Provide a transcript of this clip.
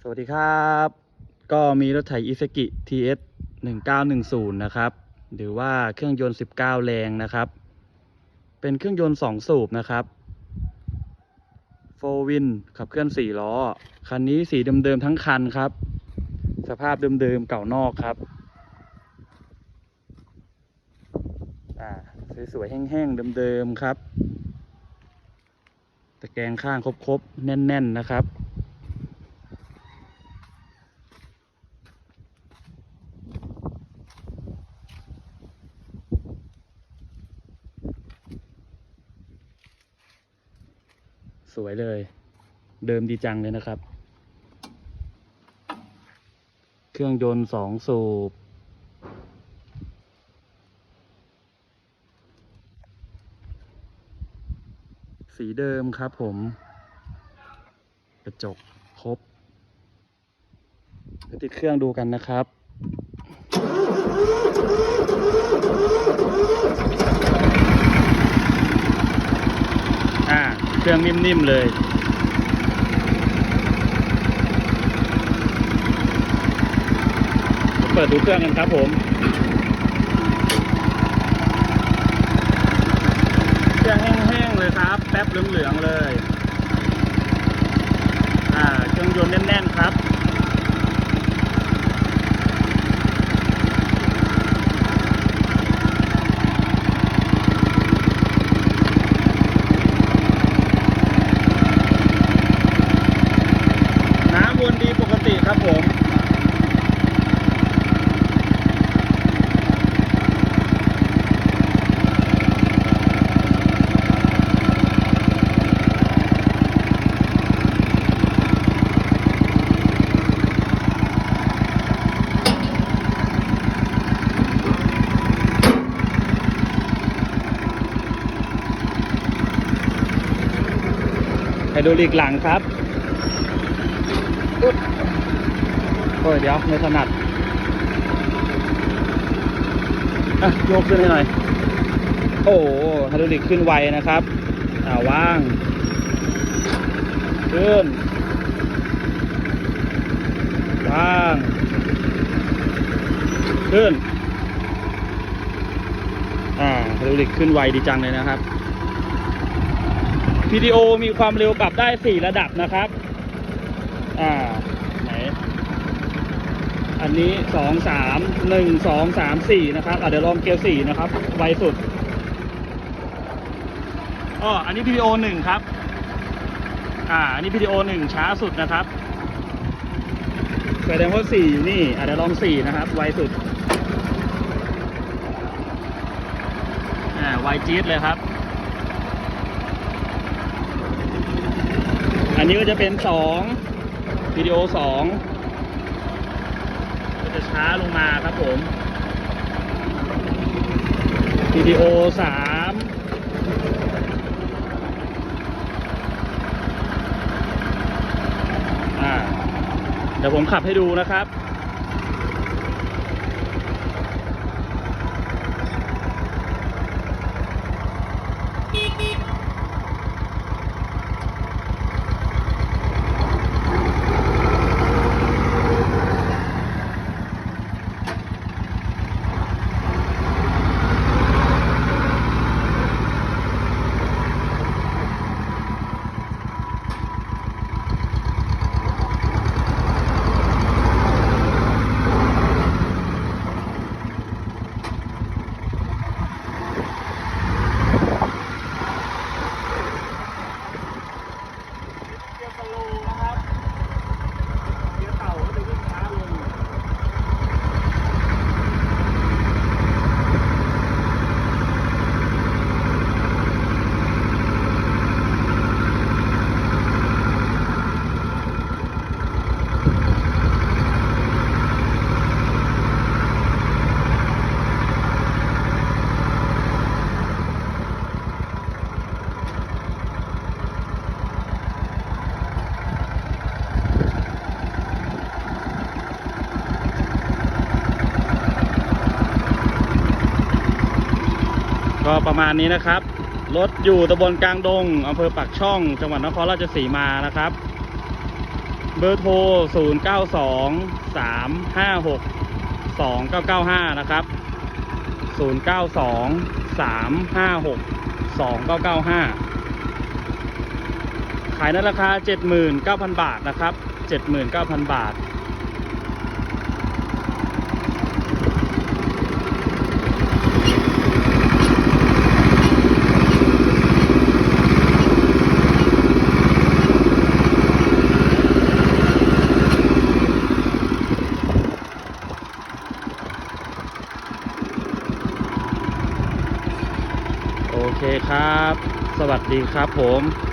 สวัสดีครับ ก็มีรถไถอิซกิ TS 1910 นะครับ หรือว่าเครื่องยนต์ 19 แรงนะครับ เป็นเครื่องยนต์ 2 สูบนะครับโฟวินขับเคลื่อน 4 ล้อ คันนี้สีเดิมๆทั้งคันครับ สภาพเดิมๆเก่านอกครับอ่าสวยๆ แห้งๆ เดิมๆ ครับ ตะแกรงข้างครบๆ แน่นๆ นะครับ สวยเลย เดิมดีจังเลยนะครับ เครื่องยนต์สองสูบ สีเดิมครับผม กระจกครบติดเครื่องดูกันนะครับ อ่า เครื่องนิ่มๆเลยเปิดดูเครื่องกันครับผมเครื่องแห้งๆเลยครับ แป๊บเหลืองๆเลย อ่าเครื่องยนต์แน่นๆครับ น้ำวนดีปกติครับผม ไฮ ดรอลิกหลังครับโอ้ยเดี๋ยวไม่ถนัดอะยกขึ้นให้หน่อย โอ้โหไฮดรอลิกขึ้นไวนะครับอ่าว่าง ขึ้น ว่าง ขึ้น อ่าไฮดรอลิกขึ้นไวดีจังเลยนะครับ วิดีโอมีความเร็วปรับได้ 4 ระดับนะครับ อ่า ไหน อันนี้ 2 3 1 2 3 4 นะครับ อะเดี๋ยวลองเกียร์4นะครับ ไวสุดอ๋ออันนี้วิดีโอ 1 ครับ อ่า อันนี้วิดีโอ 1 ช้าสุดนะครับแสดงว่า 4 อยู่นี่อะเดี๋ยวลอง 4 นะครับ ไวสุด อ่า ไวจี๊ดเลยครับ อันนี้ก็จะเป็นสองวิดีโอสองก็จะช้าลงมาครับผมวิดีโอสามอ่าเดี๋ยวผมขับให้ดูนะครับ เกียร์สโลว์นะครับ เกียร์เต่าก็จะวิ่งช้าลง ก็ประมาณนี้นะครับ รถอยู่ตำบลกลางดงอำเภอปากช่อง จังหวัดนครราชสีมานะครับ เบอร์โทร 0 9 2 3 5 6 2 9 9 5 นะครับ 0 9 2 3 5 6 2 9 9 5 ขายในราคา 79,000 บาทนะครับ 79,000 บาท เคครับ สวัสดีครับผม